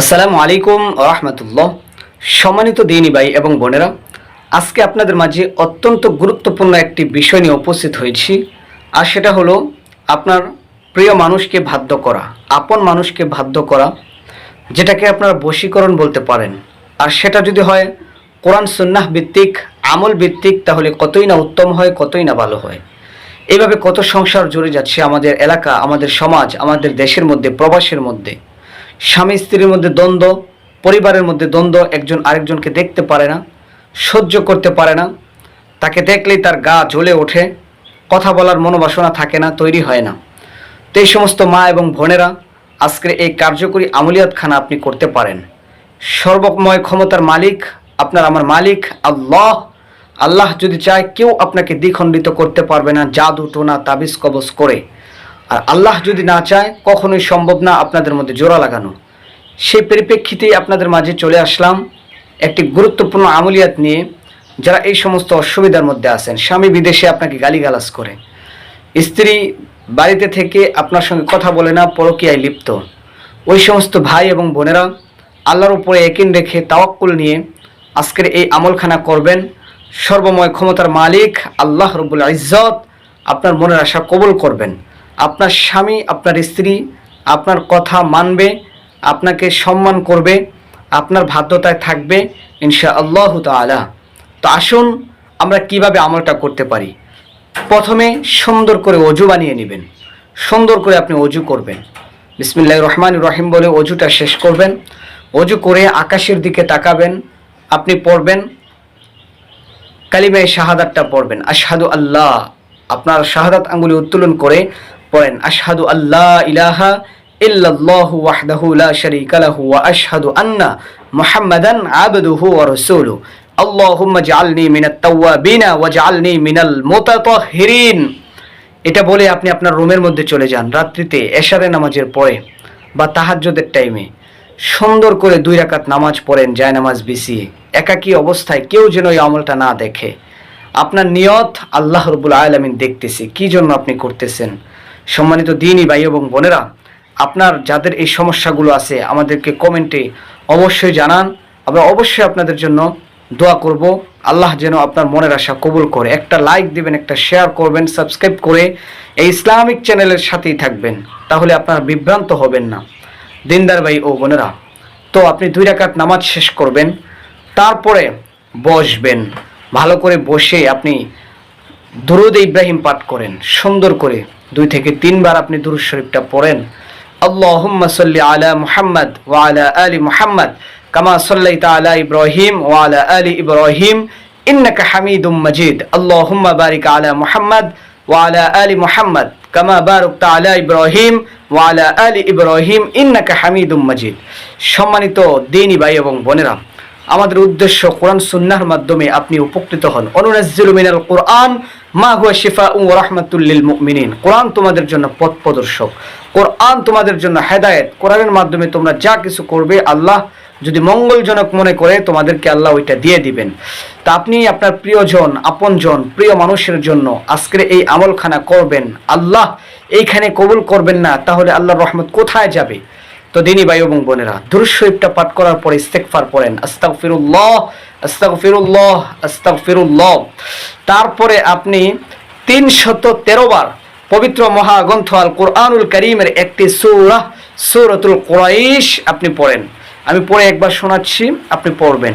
আসসালামু আলাইকুম রহমতুল্লাহ। সম্মানিত দিনী ভাই এবং বোনেরা, আজকে আপনাদের মাঝে অত্যন্ত গুরুত্বপূর্ণ একটি বিষয় নিয়ে উপস্থিত হয়েছি, আর সেটা হলো আপনার প্রিয় মানুষকে বাধ্য করা, আপন মানুষকে বাধ্য করা, যেটাকে আপনারা বশীকরণ বলতে পারেন। আর সেটা যদি হয় কোরআন, সুন্নাহ ভিত্তিক, আমল ভিত্তিক, তাহলে কতই না উত্তম হয়, কতই না ভালো হয়। এইভাবে কত সংসার জুড়ে যাচ্ছে আমাদের এলাকা, আমাদের সমাজ, আমাদের দেশের মধ্যে, প্রবাসের মধ্যে। স্বামী স্ত্রীর মধ্যে দ্বন্দ্ব, পরিবারের মধ্যে দ্বন্দ্ব, একজন আরেকজনকে দেখতে পারে না, সহ্য করতে পারে না, তাকে দেখলেই তার গা জ্বলে ওঠে, কথা বলার মনোবাসনা থাকে না, তৈরি হয় না। তো এই সমস্ত মা এবং বোনেরা আজকের এই কার্যকরী আমলিয়াতখানা আপনি করতে পারেন। সর্বময় ক্ষমতার মালিক, আপনার আমার মালিক, আল্লাহ। আল্লাহ যদি চায়, কেউ আপনাকে দ্বিখণ্ডিত করতে পারবে না, জাদু, টোনা, তাবিজ, কবজ করে। আর আল্লাহ যদি না চায়, কখনোই সম্ভব না আপনাদের মধ্যে জোড়া লাগানো। সেই পরিপ্রেক্ষিতেই আপনাদের মাঝে চলে আসলাম একটি গুরুত্বপূর্ণ আমলিয়াত নিয়ে, যারা এই সমস্ত অসুবিধার মধ্যে আছেন। স্বামী বিদেশে আপনাকে গালিগালাজ করে। স্ত্রী বাড়িতে থেকে আপনার সঙ্গে কথা বলে না, পরকীয়ায় লিপ্ত। ওই সমস্ত ভাই এবং বোনেরা আল্লাহর উপরে একিন রেখে তাওয়াক্কুল নিয়ে আজকের এই আমলখানা করবেন। সর্বময় ক্ষমতার মালিক আল্লাহ রবুল ইজ্জত আপনার মনের আশা কবুল করবেন। আপনার স্বামী, আপনার স্ত্রী আপনার কথা মানবে, আপনাকে সম্মান করবে, আপনার বাধ্যতায় থাকবে ইনশা আল্লাহ তালা তো আসুন আমরা কীভাবে আমলটা করতে পারি? প্রথমে সুন্দর করে অজু বানিয়ে নেবেন। সুন্দর করে আপনি অজু করবেন। বিসমিল্লাহ রহমান রহিম বলে অজুটা শেষ করবেন। অজু করে আকাশের দিকে তাকাবেন, আপনি পড়বেন, কালিমায় শাহাদাতটা পড়বেন। আশহাদু আল্লাহ। আপনার শাহাদাত আঙ্গুলি উত্তোলন করে পড়েন, আশহাদু আল্লাহ ইলাহা ইল্লাল্লাহু ওয়াহদাহু লা শারীকা লাহু ওয়া আশহাদু আন্না মুহাম্মাদান আবদুহু ওয়া রাসূলুহু। আল্লাহুম্মা জাআলনি মিনাত তাওয়াবিনা ওয়াজআলনি মিনাল মুতাতাহহিরিন এটা বলে আপনি আপনার রুমের মধ্যে চলে যান, রাত্রিতে এশারে নামাজের পরে বা তাহাজ্জুদের টাইমে। সুন্দর করে দুই রাকাত নামাজ পড়েন যায় নামাজ বিছিয়ে। একাকী অবস্থায় কেউ যেন এই আমলটা না দেখে। আপনার নিয়ত আল্লাহ রবুল আলমিন দেখতেছে। কি জন্য আপনি করতেছেন? সম্মানিত দিনই ভাই এবং বোনেরা, আপনার যাদের এই সমস্যাগুলো আছে, আমাদেরকে কমেন্টে অবশ্যই জানান। আমরা অবশ্যই আপনাদের জন্য দোয়া করব। আল্লাহ যেন আপনার মনের আশা কবুল করে। একটা লাইক দিবেন, একটা শেয়ার করবেন সাবস্ক্রাইব করে এই ইসলামিক চ্যানেলের সাথেই থাকবেন। তাহলে আপনারা বিভ্রান্ত হবেন না। দিনদার ভাই ও বোনেরা, তো আপনি দুই রাকাত নামাজ শেষ করবেন, তারপরে বসবেন। ভালো করে বসে আপনি দুরুদ ইব্রাহিম পাঠ করেন। সুন্দর করে দুই থেকে তিনবার আপনি দুরুদ শরীফটা পড়েন। আল্লাহুম্মা সাল্লি আলা মুহাম্মদ ওয়া আলা আলি মুহাম্মদ, কামা সাল্লাইতা আলা ইব্রাহিম ওয়া আলা আলি ইব্রাহিম, ইন্নাকা হামিদুম মাজিদ। আল্লাহুম্মা বারিক আলা মুহাম্মদ ওয়া আলা আলি মুহাম্মদ, কামা বারাকতা আলা ইব্রাহিম ওয়া আলা আলি ইব্রাহিম, ইন্নাকা হামিদুম মাজিদ। সম্মানিত দিনী ভাই এবং বোনেরা আমাদের উদ্দেশ্য কোরআন সুন্নাহর মাধ্যমে আপনি উপকৃত হন। অনুনাজ্জিলু মিনাল কোরআন, মা হুয়া শিফা ও রাহমাতুল লিল মুমিনিন। কোরআন তোমাদের জন্য পথ প্রদর্শক। কোরআন তোমাদের জন্য হেদায়েত। কোরআনের মাধ্যমে তোমরা যা কিছু করবে, আল্লাহ যদি মঙ্গলজনক মনে করে, তোমাদেরকে আল্লাহ ওইটা দিয়ে দিবেন। তা আপনি আপনার প্রিয়জন, আপনজন, প্রিয় মানুষের জন্য আজকের এই আমলখানা করবেন। আল্লাহ এইখানে কবুল করবেন না, তাহলে আল্লাহর রহমত কোথায় যাবে? তো দিনী ভাই এবং বোনেরা, দুরুদ শরীফটা পাঠ করার পরে ইস্তেগফার পড়েন, আস্তাগফিরুল্লাহ আস্তাগফিরুল্লাহ আস্তাগফিরুল্লাহ। তারপরে আপনি তিনশত তেরো বার পবিত্র মহাগ্রন্থ আল কোরআনুল করিমের একটি সূরা, সূরাতুল কুরাইশ আপনি পড়েন। আমি পড়ে একবার শোনাচ্ছি, আপনি পড়বেন।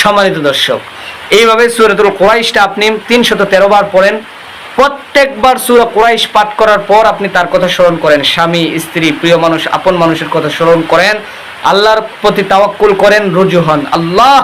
সম্মানিত দর্শক, এইভাবে সুরাতুল কোরাইশটা আপনি তিনশত তেরো বার পড়েন। প্রত্যেকবার সুরা কোরাইশ পাঠ করার পর আপনি তার কথা স্মরণ করেন। স্বামী, স্ত্রী, প্রিয় মানুষ, আপন মানুষের কথা স্মরণ করেন। আল্লাহর প্রতি তাওয়াক্কুল করেন, রুজু হন। আল্লাহ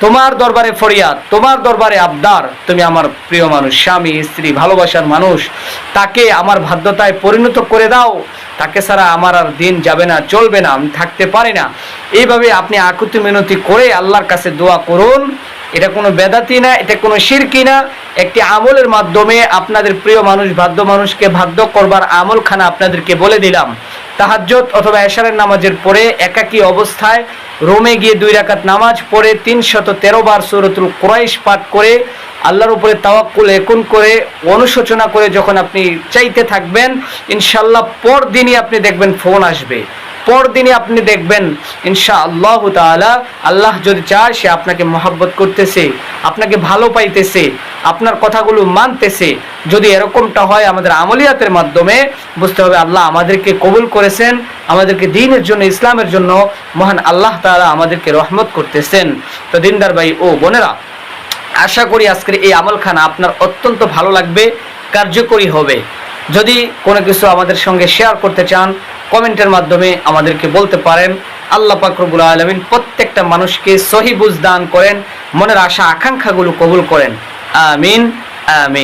তোমার দরবারে ফরিয়াদ, তোমার দরবারে আবদার। তুমি আমার প্রিয় মানুষ, স্বামী, স্ত্রী, ভালোবাসার মানুষ। তাকে আমার বাধ্যতায় পরিণত করে দাও। তাকে ছাড়া আমার আর দিন যাবে না, চলবে না, আমি থাকতে পারি না। এইভাবে আপনি আকুতি মিনতি করে আল্লাহর কাছে দোয়া করুন। এটা কোনো বেদাতি না, এটা কোনো শিরকি না। একটি আমলের মাধ্যমে আপনাদের প্রিয় মানুষ, বাধ্য মানুষকে বাধ্য করবার আমলখানা আপনাদেরকে বলে দিলাম। তাহাজ্জত অথবা এশারের নামাজের পরে একাকী অবস্থায় রোমে গিয়ে দুই রাকাত নামাজ পড়ে তিনশত তেরো বার সুরতুল কোরাইশ পাঠ করে আল্লাহর উপরে তাওয়াক্কুল একুন করে অনুশোচনা করে যখন আপনি চাইতে থাকবেন ইনশাল্লাহ পরদিনই আপনি দেখবেন ফোন আসবে। পরদিনে আপনি দেখবেন ইনশা আল্লাহ তাআলা, আল্লাহ যদি চায়, সে আপনাকে মহাব্বত করতেছে, আপনাকে ভালো পাইতেছে, আপনার কথাগুলো মানতেছে। যদি এরকমটা হয় আমাদের আমলিয়াতের মাধ্যমে, বুঝতে হবে আল্লাহ আমাদেরকে কবুল করেছেন, আমাদেরকে দিনের জন্য, ইসলামের জন্য মহান আল্লাহ তাআলা আমাদেরকে রহমত করতেছেন। তো দিনদার ভাই ও বোনেরা, আশা করি আজকের এই আমলখানা আপনার অত্যন্ত ভালো লাগবে, কার্যকরী হবে। যদি কোনো কিছু আমাদের সঙ্গে শেয়ার করতে চান কমেন্টের মাধ্যমে আমাদেরকে বলতে পারেন। আল্লাহ পাকরবুল আলমিন প্রত্যেকটা মানুষকে সহি বুঝ দান করেন, মনের আশা, আকাঙ্ক্ষাগুলো কবুল করেন। আমিন আমিন।